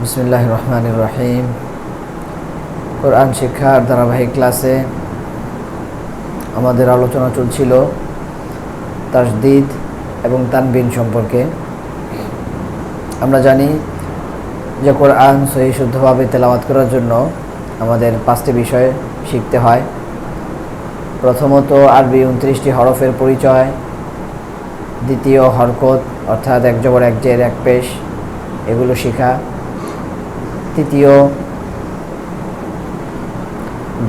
বিসমুল্লাহ রহমান রহিম কোরআন শিক্ষার ধারাবাহিক ক্লাসে আমাদের আলোচনা চলছিল তাসদিদ এবং তানবিন সম্পর্কে। আমরা জানি যে কোরআন সহি শুদ্ধভাবে তেলাওয়াত করার জন্য আমাদের পাঁচটি বিষয় শিখতে হয়। প্রথমত, আরবি উনত্রিশটি হরফের পরিচয়। দ্বিতীয় হরকত, অর্থাৎ এক জবর এক জের এক পেশ, এগুলো শেখা। তৃতীয়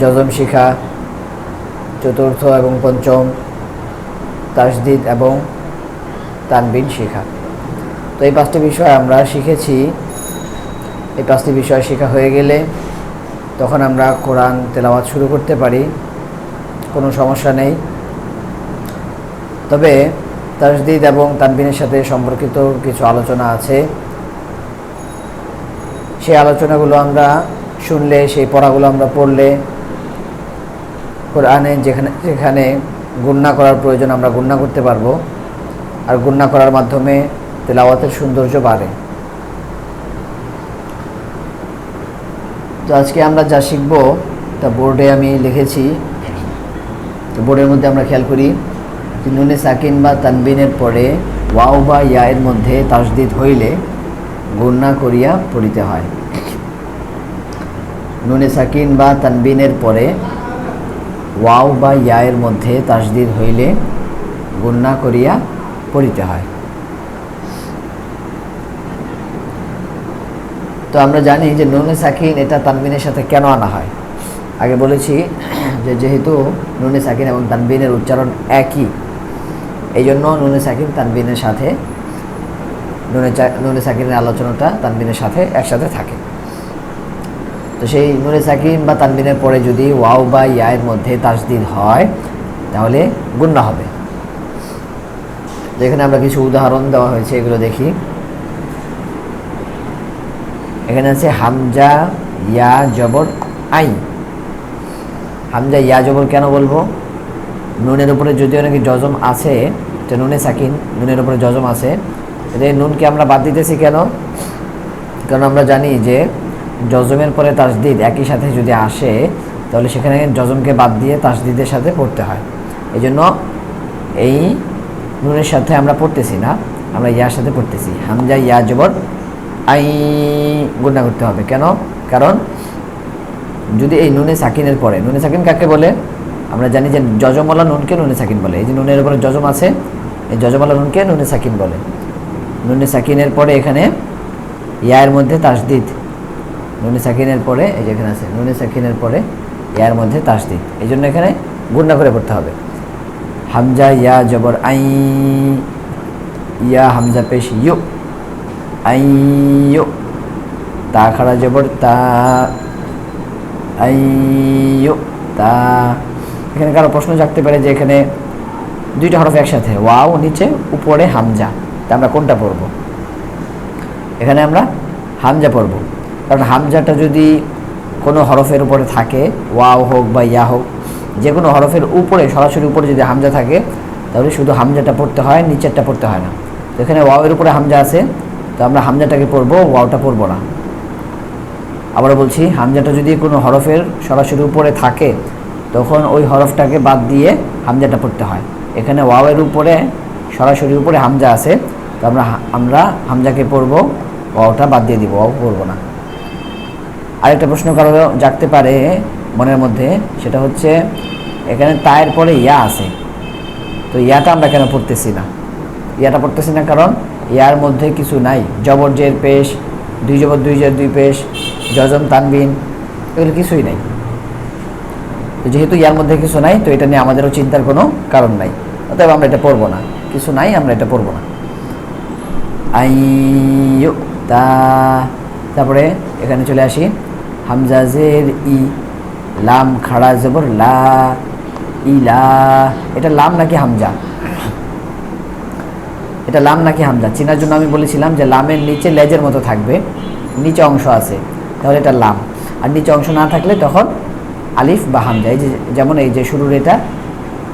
যজম শিখা, চতুর্থ এবং পঞ্চম তাসদিদ এবং তানবিন শিখা। তো এই পাঁচটি বিষয় আমরা শিখেছি। এই পাঁচটি বিষয় শেখা হয়ে গেলে তখন আমরা কোরআন তেলাওয়াত শুরু করতে পারি, কোনো সমস্যা নেই। তবে তাসদিদ এবং তানবিনের সাথে সম্পর্কিত কিছু আলোচনা আছে। সেই আলোচনাগুলো আমরা শুনলে, সেই পড়াগুলো আমরা পড়লে, কোরআনে যেখানে যেখানে গুণনা করার প্রয়োজন আমরা গুণনা করতে পারব। আর গুণনা করার মাধ্যমে তেলাওয়াতের সৌন্দর্য বাড়ে। তো আজকে আমরা যা শিখব, তা বোর্ডে আমি লিখেছি। তো বোর্ডের মধ্যে আমরা খেয়াল করি যে নুনে সাকিন বা তানবিনের পরে ওয়াও বা ইয়ায়ের মধ্যে তাসদিদ হইলে গুণনা করিয়া পড়িতে হয়। নুনে সাকিন বা তানবিনের পরে ওয়াও বা ইয়ায়ের মধ্যে তাসদির হইলে গুণনা করিয়া পড়িতে হয়। তো আমরা জানি যে নুনে সাকিন এটা তানবিনের সাথে কেন আনা হয়? আগে বলেছি যে যেহেতু নুনে সাকিন এবং তানবিনের উচ্চারণ একই এই জন্য নুনে সাকিন তানবিনের সাথে নুনে নুনে সাকিনের আলোচনাটা তানবিনের সাথে একসাথে থাকে। তো সেই নুনে সাকিন বা তানবিনের পরে যদি ওয়াও বা ইয়ায়ের মধ্যে তাসদিদ হয়, তাহলে গুন্না হবে। যেখানে আমরা কিছু উদাহরণ দেওয়া হয়েছে, এগুলো দেখি। এখানে আছে হামজা ইয়া জবর আই হামজা ইয়া জবর কেন বলব? নুনের উপরে যদিও নাকি জজম আছে, এটা নুনে সাকিন, নুনের উপরে জজম আছে। এটা নুনকে আমরা বাদ দিতেছি কেন? কারণ আমরা জানি যে জজমের পরে তাসদিদ একই সাথে যদি আসে, তাহলে সেখানে জজমকে বাদ দিয়ে তাসদিদের সাথে পড়তে হয়। এই জন্য এই নুনের সাথে আমরা পড়তেছি না, আমরা ইয়ার সাথে পড়তেছি। হামজা, ইয়া, জবর, আই গুণা করতে হবে। কেন? কারণ যদি এই নুনে সাকিনের পরে, নুনে সাকিন কাকে বলে? আমরা জানি যে যজমলা নুনকে নুনে সাকিন বলে। এই যে নুনের উপরে যজম আছে, এই যজমলা নুনকে নুনে সাকিন বলে। নুনে সাকিনের পরে এখানে ইয়ার মধ্যে তাসদিদ নুনে সাকিনের পরে, এই যে এখানে আছে, নুনে সাকিনের পরে ইয়ার মধ্যে তাসদিদ এই জন্য এখানে গুণনা করে পড়তে হবে। হামজা, ইয়া, জবর, আই, ইয়া, হামজা, পেশ, ইউ, আই, ইউ, তা, খাড়া, জবর, তা, আই, ইউ, তা। এখানে কারও প্রশ্ন জাগতে পারে যে এখানে দুইটা হরফ একসাথে, ওয়াও, নিচে, উপরে, হামজা। তা আমরা কোনটা পড়ব? এখানে আমরা হামজা পড়ব। কারণ হামজাটা যদি কোনো হরফের উপরে থাকে, ওয়াও হোক বা ইয়া হোক, যে কোনো হরফের উপরে, সরাসরি উপরে যদি হামজা থাকে, তাহলে শুধু হামজাটা পড়তে হয়, নিচেরটা পড়তে হয় না। তো এখানে ওয়াওয়ের উপরে হামজা আছে, তো আমরা হামজাটাকে পড়ব, ওয়াওটা পড়ব না। আবার বলছি, হামজাটা যদি কোনো হরফের সরাসরি উপরে থাকে, তখন ওই হরফটাকে বাদ দিয়ে হামজাটা পড়তে হয়। এখানে ওয়াওয়ের উপরে, সরাসরি উপরে হামজা আছে, তো আমরা আমরা হামজাকে পড়ব, ওয়াওটা বাদ দিয়ে দিব, ওয়াও পড়ব না। আরেকটা প্রশ্ন কারও জাগতে পারে মনের মধ্যে, সেটা হচ্ছে এখানে তায়ের পরে ইয়া আছে। তো ইয়াটা আমরা কেন পড়তেছি না? ইয়াটা পড়তেছি না কারণ ইয়ার মধ্যে কিছু নাই। জবর জের পেশ, দুই জবর দুই জের দুই পেশ জজম তানবিন, এগুলো কিছুই নাই। তো যেহেতু ইয়ার মধ্যে কিছু নাই, তো এটা নিয়ে আমাদেরও চিন্তার কোনো কারণ নাই। অতএব আমরা এটা পড়ব না। কিছু নাই, আমরা এটা পড়ব না। আই তা তারপরে এখানে চলে আসি। হামজাজের ই লাম খাড়া জবর লা ইলা এটা লাম নাকি হামজা? এটা লাম নাকি হামজা? চেনার জন্য আমি বলেছিলাম যে লামের নিচে লেজের মতো থাকবে, নিচে অংশ আছে। তাহলে এটা লাম। আর নিচে অংশ না থাকলে তখন আলিফ বা হামজা। এই যে যেমন এই যে শুরুর এটা,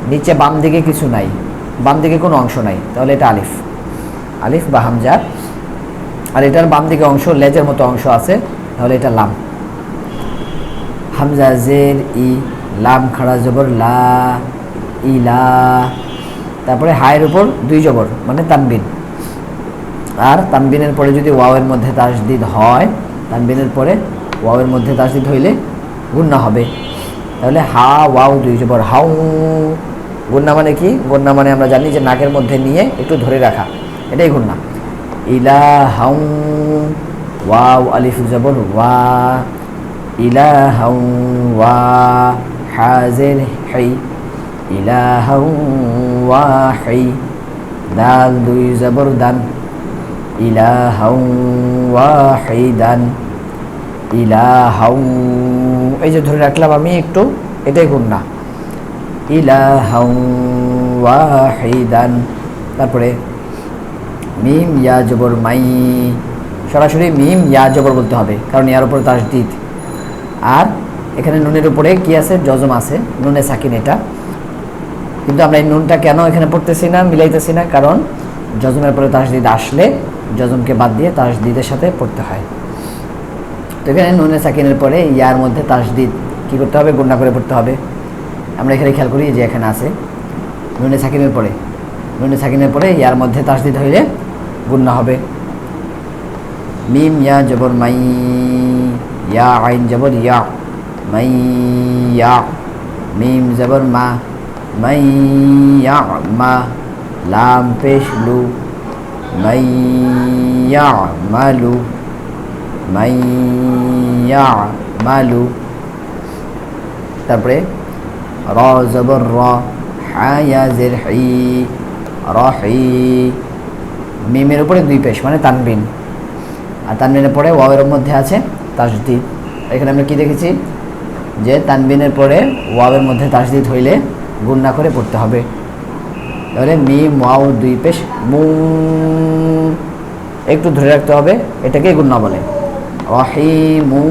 নিচে বাম দিকে কিছু নাই, বাম দিকে কোনো অংশ নাই, তাহলে এটা আলিফ। আলিফ বা হামজা। আর এটার বাম দিকে অংশ, লেজের মতো অংশ আছে, তাহলে এটা লাম। হামজা জের, ই, লাম খাড়া জবর, লা ইলা তারপরে হায়ের উপর দুই জবর মানে তানবিন। আর তানবিনের পরে যদি ওয়াওয়ের মধ্যে তাসদিদ হয়, তানবিনের পরে ওয়াওয়ের মধ্যে তাসদিদ হইলে গুন্না হবে। তাহলে হা, ওয়াও, দুই জবর, হাউ। গুন্না মানে কি? গুন্না মানে আমরা জানি যে নাকের মধ্যে নিয়ে একটু ধরে রাখা। এটাই গুন্না। ইলা হাউ ওয়াও, আলিফ জবর, ওয়া। হাই ইলা হাউ ওয়া হাই দাল দুই জবর দান। ইলাহাউ ওয়াহিদান ইলাহাউ, এই যে ধরে রাখলাম আমি একটু, এটাই গুণ না ইলাহাউ ওয়াহিদান তারপরে মিম, ইয়া, জবর, মাই। সরাসরি মিম, ইয়া, জবর বলতে হবে, কারণ ইয়ার উপরে তাসদিদ। আর এখানে নুনের উপরে কি আছে? জজম আছে। নুনে সাকিন এটা। কিন্তু আমরা এই নুনটা কেন এখানে পড়তেছি না, মিলাইতেছি না? কারণ জজমের পরে তাসদিদ আসলে জজমকে বাদ দিয়ে তাসদিদের সাথে পড়তে হয়। তো এখানে নুনে সাকিনের পরে ইয়ার মধ্যে তাসদিদ কী করতে হবে? গুন্ডা করে পড়তে হবে। আমরা এখানে খেয়াল করি যে এখানে আছে নুনে সাকিনের পরে। নুনে সাকিনের পরে ইয়ার মধ্যে তাসদিদ হইলে গুন্না হবে। মিম ইয়া জবর মাই ইয়া আইন জবর ইয়া মাই ইয়া মিম জবর মা মাই ইয়া মা লাম পেশ লু মাই ইয়া মালু মাই ইয়া মালু তারপরে র জবর র হায়া জের হি রহি মিমের উপরে দুই পেশ মানে তানবিন। আর তানবিনের পরে ওয়াবের মধ্যে আছে তাসদিদ। এখানে আমরা কি দেখেছি? যে তানবিনের পরে ওয়াবের মধ্যে তাসদিদ হইলে গুণ না করে পড়তে হবে। তাহলে মি মাও দুই পেশ মু একটু ধরে রাখতে হবে এটাকে গুন্না বলে। রহিমু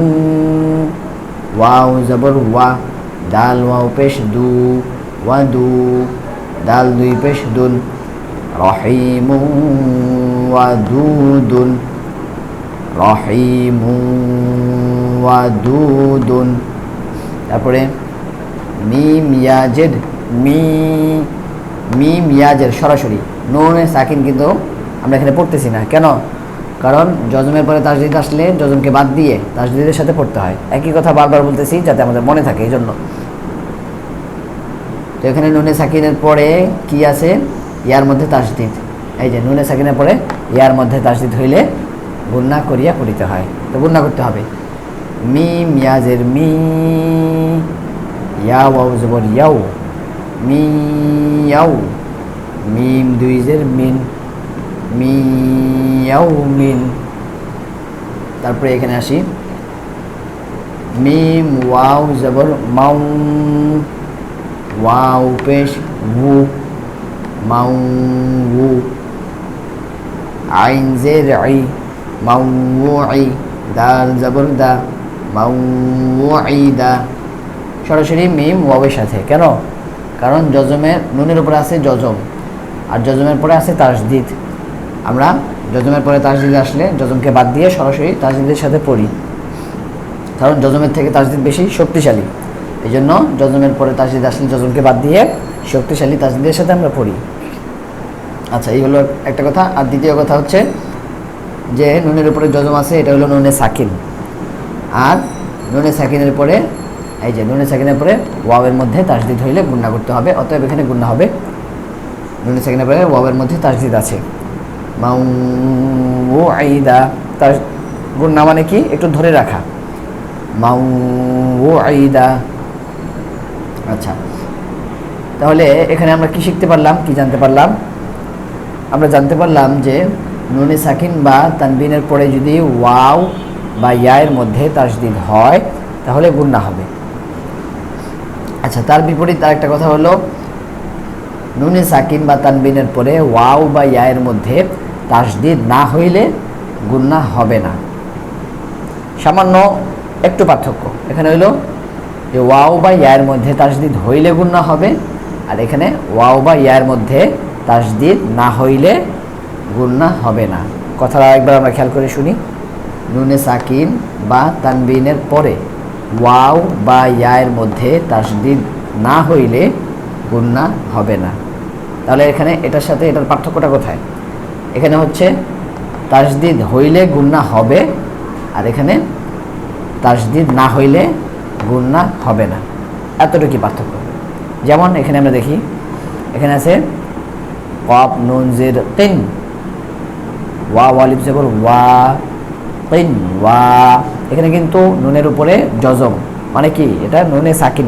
ওয়াও, জবর, ওয়া। ডাল ওয়াও, পেশ, দু। ওয়া, দু। ডাল দুই, পেশ, দুন। রহিমু ওয়া, দু, দুন। তারপরে মিম মি, মিম সরাসরি। নুনে সাকিন কিন্তু আমরা এখানে পড়তেছি না। কেন? কারণ জজমের পরে তাসদিদ আসলে জজমকে বাদ দিয়ে তাসদিদের সাথে পড়তে হয়। একই কথা বারবার বলতেছি যাতে আমাদের মনে থাকে এই জন্য তো এখানে নুনে সাকিনের পরে কি আছে? ইয়ার মধ্যে তাসদিদ এই যে নুনে সাকিনের পরে ইয়ার মধ্যে তাসদিদ হইলে গুন্না করিয়া পড়িতে হয়। তো গুন্না করতে হবে। মি, মিয়াজের মি ইয়া ওয়াও জবর ইয়াও মিয়াও মিম দুইজের মিন মিয়াও মিন। তারপরে এখানে আসি। মিম, ওয়াও জবর, মাউ, ওয়াও পেশ, উ, মাউ, উ। আইন জের আই। মাউ আই দাল জবর দা মাউ আই দা। সরাসরি মিম ওয়াবের সাথে, কেন? কারণ জজমের নুনের উপরে আছে যজম, আর যজমের পরে আছে তাসদিদ আমরা যজমের পরে তাসদিদ আসলে যজমকে বাদ দিয়ে সরাসরি তাসদিদের সাথে পড়ি। কারণ জজমের থেকে তাসদিদ বেশি শক্তিশালী। এই জন্য জজমের পরে তাসদিদ আসলে যজমকে বাদ দিয়ে শক্তিশালী তাসদিদের সাথে আমরা পড়ি। আচ্ছা এই হলো একটা কথা। আর দ্বিতীয় কথা হচ্ছে যে নুনের উপরে জজম আছে, এটা হলো নুনে সাকিন। আর নুনে সাকিনের পরে, এই যে নুনে সাকিনের পরে ওয়াবের মধ্যে তাসদিদ হইলে গুন্না করতে হবে, অতএব এখানে গুন্না হবে। নুনে সাকিনের পরে ওয়াবের মধ্যে তাসদিদ আছে। মাউ ও আইদা, তার গুন্না মানে কি? একটু ধরে রাখা। মাউ ও আইদা। আচ্ছা। তাহলে এখানে আমরা কি শিখতে পারলাম? কি জানতে পারলাম? আমরা জানতে পারলাম যে নুনে সাকিন বা তানবিনের পরে যদি ওয়াও বা ইয়ায়ের মধ্যে তাসদিদ হয়, তাহলে গুন্না হবে। আচ্ছা তার বিপরীত আর একটা কথা হলো, নুনে সাকিন বা তানবিনের পরে ওয়াও বা ইয়ায়ের মধ্যে তাসদিদ না হইলে গুন্না হবে না। সামান্য একটু পার্থক্য। এখানে হইল যে ওয়াও বা ইয়ায়ের মধ্যে তাসদিদ হইলে গুন্না হবে, আর এখানে ওয়াও বা ইয়ায়ের মধ্যে তাসদিদ না হইলে গুন্না হবে না। কথাটা একবার আমরা খেয়াল করে শুনি। নুনে সাকিন বা তানবিনের পরে ওয়াও বা ইয়ায়ের মধ্যে তাসদিদ না হইলে গুন্না হবে না। তাহলে এখানে এটার সাথে এটার পার্থক্যটা কোথায়? এখানে হচ্ছে তাসদিদ হইলে গুন্না হবে। আর এখানে তাসদিদ না হইলে গুন্না হবে না। এতটুকু পার্থক্য। যেমন এখানে আমরা দেখি, এখানে আছে কপ নুন, জির, তিন। ওয়া ওয়ালিফ জবর ওয়া, তিন, ওয়া। এখানে কিন্তু নুনের উপরে জজম মানে কি? এটা নুনে সাকিন।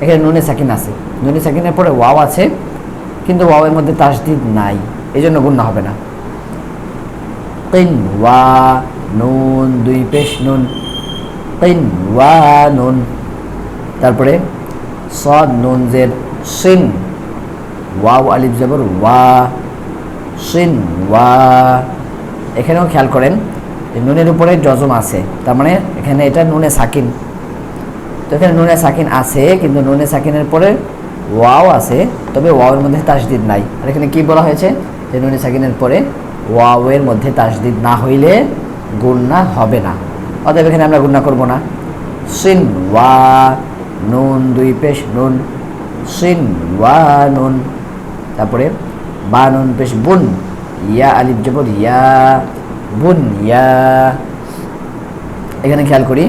এখানে নুনে সাকিন আছে। নুনে সাকিনের পরে ওয়াও আছে, কিন্তু ওয়াওয়ের মধ্যে তাসদিদ নাই। এই জন্য গুণনা হবে না। তিন, ওয়া, নুন, দুই পেশ নুন। তিন, ওয়া, নুন। তারপরে সদ, নুন জের সিন। ওয়াও, আলিফ জবর ওয়া। সিন, ওয়া। এখানেও খেয়াল করেন নুনের উপরে জজম আছে। তার মানে এখানে এটা নুনে সাকিন। তো এখানে নুনে সাকিন আছে, কিন্তু নুনে সাকিনের পরে ওয়াও আছে, তবে ওয়াওয়ের মধ্যে তাসদিদ নাই। আর এখানে কি বলা হয়েছে? যে নুনে সাকিনের পরে ওয়াওয়ের মধ্যে তাসদিদ না হইলে গুণনা হবে না। অতএব এখানে আমরা গুণনা করব না। সিন ওয়া নুন, দুই পেশ নুন। সিন ওয়া নুন। তারপরে বা নুন, পেশ বুন। ইয়া আলিফ জবর, ইয়া বুন, ইয়া। এখানে খেয়াল করি,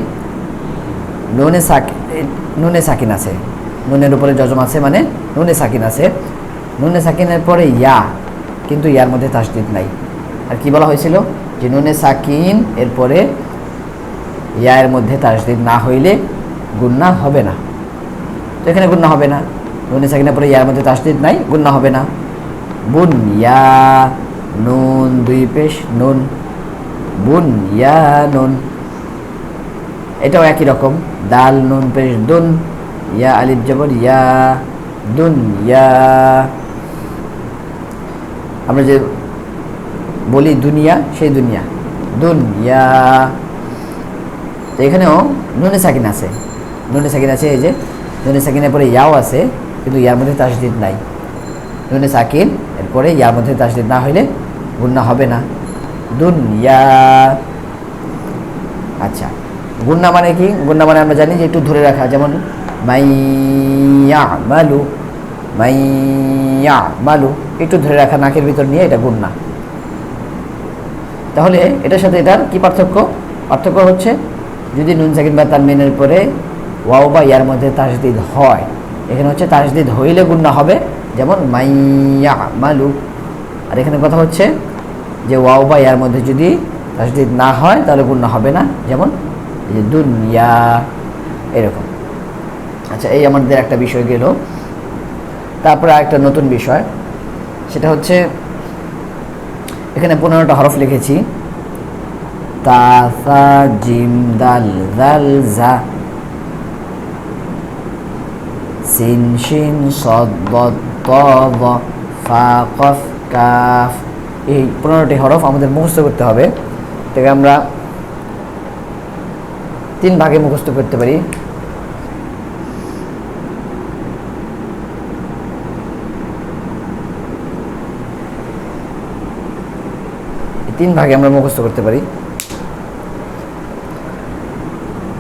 নুনে সাক নুনে সাকিন আছে। নুনের উপরে যজম আছে মানে নুনে সাকিন আছে। নুনে সাকিনের পরে ইয়া, কিন্তু ইয়ার মধ্যে তাসদিদ নাই। আর কি বলা হয়েছিল? যে নুনে সাকিন এরপরে ইয়া এর মধ্যে তাসদিদ না হইলে গুন্না হবে না। তো এখানে গুন্না হবে না। নুনে সাকিনের পরে ইয়ার মধ্যে তাসদিদ নাই গুন্না হবে না। বুন, ইয়া। নুন দুই পেশ, নুন। বুন, ইয়া, নুন। এটাও একই রকম। দাল, নুন, পেশ, দুন। ইয়া, আলিফ, জবর, ইয়া, দুন, ইয়া। আমরা যে বলি দুনিয়া, সেই দুনিয়া। দুনিয়া তো এখানেও নুনে সাকিন আছে। নুনে সাকিন আছে, এই যে নুনে সাকিনের পরে ইয়াও আছে, কিন্তু ইয়ার মধ্যে তাসদিদ নাই। নুনে সাকিন, এরপরে ইয়ার মধ্যে তাসদিদ না হইলে গুন্না হবে না। দুনিয়া। আচ্ছা গুন্না মানে কি? গুন্না মানে আমরা জানি যে একটু ধরে রাখা, যেমন মাইয়া মালু একটু ধরে রাখা নাকের ভিতর নিয়ে এটা গুন্না তাহলে এটার সাথে এটার কি পার্থক্য? পার্থক্য হচ্ছে যদি নুন সাকিন বা তানমিনের পরে ওয়াও বা ইয়ার মধ্যে তাসদিদ হয়, এখানে হচ্ছে তাসদিদ হইলে গুন্না হবে, যেমন মাইয়া মালু আর এখানে কথা হচ্ছে যে ওয়াও বা ইয়ার মধ্যে যদি তাসদিদ না হয়, তাহলে গুন্না হবে না। যেমন এই যে দুনিয়া, এরকম। আচ্ছা এই আমাদের একটা বিষয় গেল। তারপরে আরেকটা নতুন বিষয়। সেটা হচ্ছে, এখানে পনেরোটা হরফ লিখেছি। তাসা জিম, দাল জা। সিন, শিন, সদ ফা, কফ। কাফ এই পনেরোটি হরফ আমাদের মুখস্থ করতে হবে। থেকে আমরা তিন ভাগে মুখস্থ করতে পারি। তিন ভাগে আমরা মুখস্থ করতে পারি।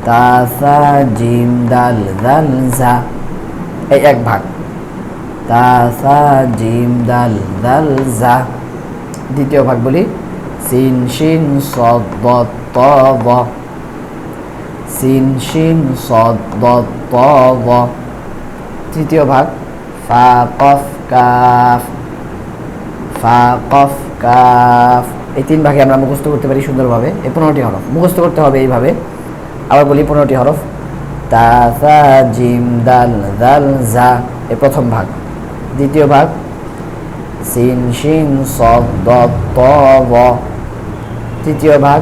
তাসা জিম, দাল দাল এই এক ভাগ। তাসা জিম দাল দাল জা। দ্বিতীয় ভাগ বলি। সিন শিন সদ ত ব সিন সদ ত ব তৃতীয় ভাগ। ফা কফ। কাফ ফা কফ। কাফ এই তিন ভাগে আমরা মুখস্থ করতে পারি সুন্দরভাবে। এই পনেরোটি হরফ। মুখস্থ করতে হবে এইভাবে। আবার বলি পনেরোটি হরফ। তা জিম দাল দাল জা। এই প্রথম ভাগ। দ্বিতীয় ভাগ। সিন শিন সদ তৃতীয় ভাগ,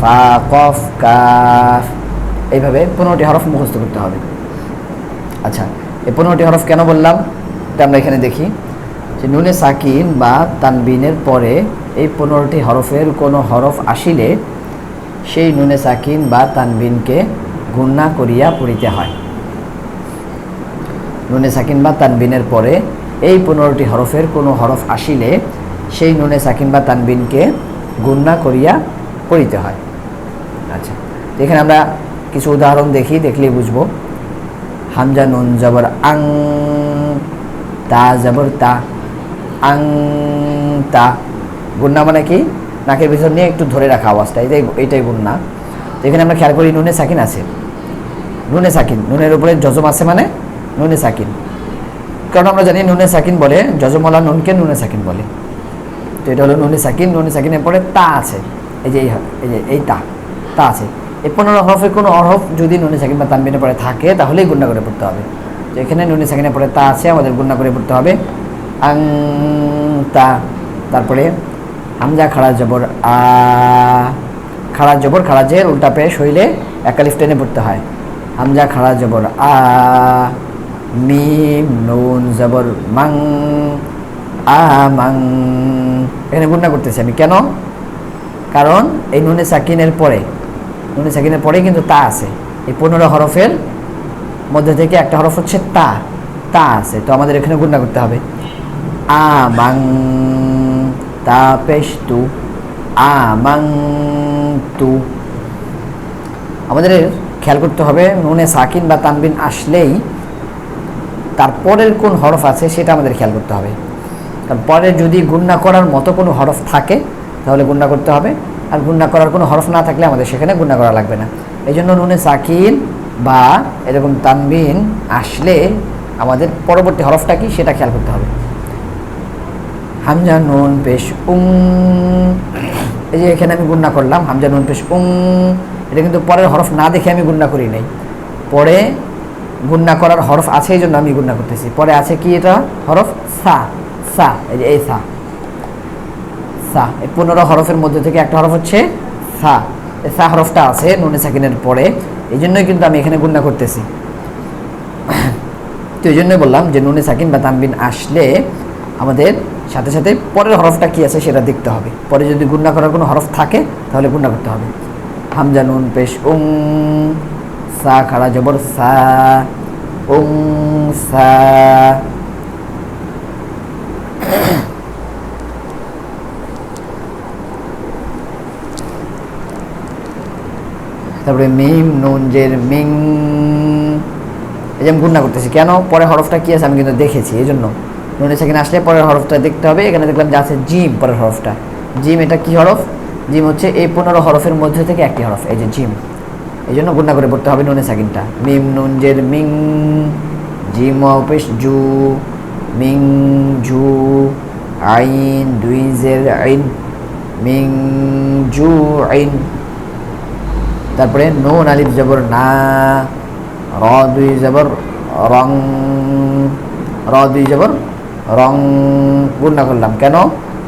ফা, কফ, কাফ। এইভাবে পনেরোটি হরফ মুখস্থ করতে হবে। আচ্ছা এই পনেরোটি হরফ কেন বললাম? এটা আমরা এখানে দেখি। যে নুনে সাকিন বা তানবিনের পরে এই পনেরোটি হরফের কোনো হরফ আসিলে সেই নুনে সাকিন বা তানবিনকে গুণনা করিয়া পড়িতে হয়। নুনে সাকিন বা তানবিনের পরে এই পনেরোটি হরফের কোনো হরফ আসিলে সেই নুনে সাকিন বা তানবিনকে গুণনা করিয়া পড়িতে হয়। আচ্ছা এখানে আমরা কিছু উদাহরণ দেখি, দেখলেই বুঝব। হামজা, নুন, জবর, আং, তা, জবর, তা, আং, তা। গুন্না মানে কি? নাকের ভিতর নিয়ে একটু ধরে রাখা আওয়াজটা, এটাই এইটাই গুন্না এখানে আমরা খেয়াল করি নুনে সাকিন আছে। নুনে সাকিন, নুনের উপরে যজম আছে মানে নুনে সাকিন। কারণ আমরা জানি নুনে সাকিন বলে, যজমলা নুনকে নুনে সাকিন বলে। তো এটা হলো নুনে সাকিন, নুনে সাকিনের পরে তা আছে। এই যে এই যে এই তা তা আছে। এই পনেরো হরফের কোনো হরফ যদি নুনে সাকিন বা তানবিনের পরে থাকে, তাহলেই গুণনা করে পড়তে হবে। তো এখানে নুনে সাকিনের পরে তা আছে, আমাদের গুণনা করে পড়তে হবে। আং, তা। তারপরে হামজা, খাড়া, জবর, আ। খাড়া, জবর, খাড়া, জের, উল্টা পেশ হইলে একালিফ টেনে পড়তে হয়। হামজা, খাড়া, জবর, আ। মিম, নুন, জবর, মাং, আ, মাং। এখানে গুণনা করতেছি আমি। কেন? কারণ এই নুনে সাকিনের পরে, নুনে সাকিনের পরেই কিন্তু তা আছে। এই পনেরো হরফের মধ্যে থেকে একটা হরফ হচ্ছে তা। তা আছে। তো আমাদের এখানে গুণনা করতে হবে। আমাং তা পেশ তু আমাং তু। আমাদের খেয়াল করতে হবে, নুনে সাকিন বা তানবিন আসলেই তার পরের কোন হরফ আছে সেটা আমাদের খেয়াল করতে হবে। কারণ পরে যদি গুণনা করার মতো কোনো হরফ থাকে, তাহলে গুণনা করতে হবে। আর গুণনা করার কোনো হরফ না থাকলে আমাদের সেখানে গুণনা করা লাগবে না। এই জন্য নুনে সাকিন বা এরকম তানবিন আসলে আমাদের পরবর্তী হরফটা কি সেটা খেয়াল করতে হবে। হামজা নুন পেশ উং। এই যে এখানে আমি গুণনা করলাম, হামজা নুন পেশ উং। এটা কিন্তু পরের হরফ না দেখে আমি গুণনা করি নাই। পরে গুণনা করার হরফ আছে এই জন্য আমি গুন্না করতেছি। পরে আছে কি এটা? হরফ সা সা, এই যে এই সা। সা, এই পনেরো হরফের মধ্যে থেকে একটা হরফ হচ্ছে সা। এই সা হরফটা আছে নুনে সাকিনের পরে। এই জন্যই কিন্তু আমি এখানে গুণনা করতেছি। তো এই জন্যই বললাম যে নুনে সাকিন বা তানবিন আসলে আমাদের সাথে সাথে পরের হরফটা কি আছে সেটা দেখতে হবে। পরে যদি গুণনা করার কোনো হরফ থাকে তাহলে গুন্না করতে হবে। হামজা, নুন, পেশ উং সা, খাড়া জবর সা সা। তারপরে মিম, নুন, জের, মিং। এই যে আমি গুণনা করতেছি। কেন? পরে হরফটা কি আছে? আমি কিন্তু দেখেছি এই জন্য নুনে সেখানে আসলে পরের হরফটা দেখতে হবে। এখানে দেখলাম যে আছে জিম পরের হরফটা। জিম এটা কি হরফ? জিম হচ্ছে এই পনেরো হরফের মধ্যে থেকে একটি হরফ, এই যে জিম। এই জন্য গুণনা করে পড়তে হবে নুনে সাকিনটা। মিম, নুন জের মিং, জিম, অপেশ, জু, মিং, জু, আইন, দুই জের আইন, মিং, জু, আইন। তারপরে নুন, আলিফ, জবর, না, র, দুই, জবর, রং, র, দুই, জবর, রং গুণনা করলাম। কেন?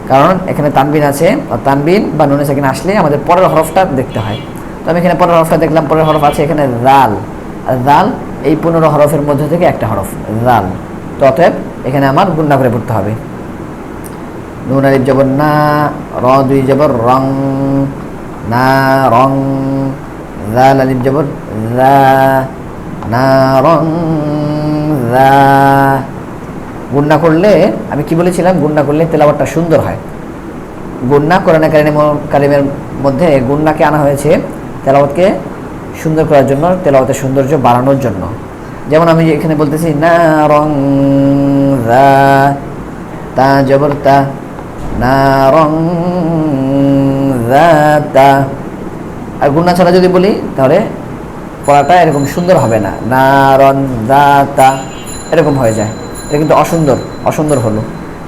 কারণ এখানে তানবিন আছে। তানবিন বা নুনে সেখানে আসলে আমাদের পরের হরফটা দেখতে হয়। তো আমি এখানে পরের হরফটা দেখলাম, পরের হরফ আছে এখানে রাল আর রাল এই পনেরো হরফের মধ্যে থেকে একটা হরফ রাল তো অতএব এখানে আমার গুণনা করে পড়তে হবে। নুন, আলিফ, জবর, না, র, দুই, জবর, রং, না, রং জাল আলিফ, জবর জা না, রং জা গুন্না করলে, আমি কি বলেছিলাম? গুন্না করলে তেলাওয়াতটা সুন্দর হয়। গুন্না কোরআনে কারিমের মধ্যে গুন্নাকে আনা হয়েছে তেলাওয়াতকে সুন্দর করার জন্য, তেলাওয়াতের সৌন্দর্য বাড়ানোর জন্য। যেমন আমি এখানে বলতেছি না রং তা জবর তা না রং তা। আর গুন্না ছাড়া যদি বলি, তাহলে পড়াটা এরকম সুন্দর হবে না। না রন তা। এরকম হয়ে যায়। এটা কিন্তু অসুন্দর অসুন্দর হলো।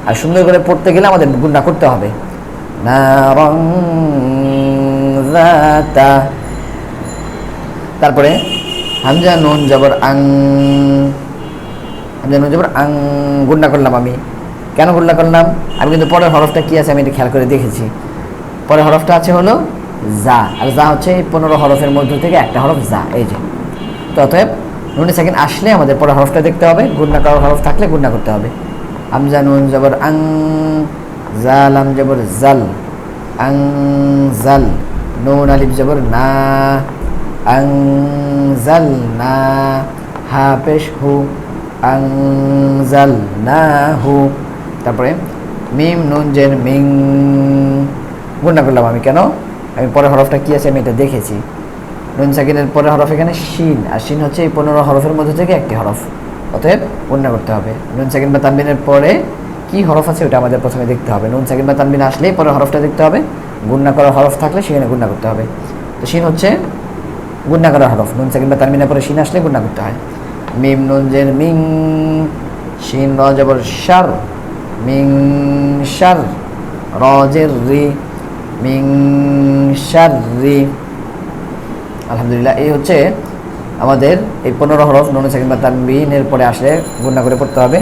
আর সুন্দর করে পড়তে গেলে আমাদের গুন্না করতে হবে। না রং তা। তারপরে হামজা নুন জবর আং, হামজা নুন জবর আং গুন্না করলাম আমি। কেন গুন্না করলাম? আমি কিন্তু পরের হরফটা কি আছে আমি এটা খেয়াল করে দেখেছি। পরের হরফটা আছে হলো জা, আর জা হচ্ছে এই পনেরো হরফের মধ্য থেকে একটা হরফ জা, এই যে। তো অতএব নুনে সেকেন্ড আসলে আমাদের পরের হরফটা দেখতে হবে গুন্না করার হরফ থাকলে গুন্না করতে হবে। আমজা নুন জবর আং জালাম জবর জাল, আং জাল, নুন আলিফ জবর না। হা হু তারপরে মিম, নুন, জের, মিং। গুণনা করলাম আমি কেন? আমি পরের হরফটা কি আছে আমি এটা দেখেছি। নুন সাকিনের পরের হরফ এখানে শিন, আর শিন হচ্ছে এই পনেরো হরফের মধ্যে থেকে একটি হরফ। অতএব গুণনা করতে হবে। নুন সাকিন বা তানবিনের পরে কি হরফ আছে ওটা আমাদের প্রথমে দেখতে হবে। নুন সাকিন বা তানবিন আসলেই পরের হরফটা দেখতে হবে। গুণনা করার হরফ থাকলে সেখানে গুণনা করতে হবে। তো শিন হচ্ছে গুণনা করার হরফ, নুন সাকিন বা তানবিনের পরে শিন আসলে গুণনা করতে হয়। মিম, নুন জের মিং, শিন, র, জবর, শার, মিং, শার, র, জের, রি, মিং, শার, রি। আলহামদুলিল্লাহ, এই হচ্ছে আমাদের এই পনেরো হরফ নুন সাকিন বা তানবিনের পরে আসলে গুণনা করে পড়তে হবে।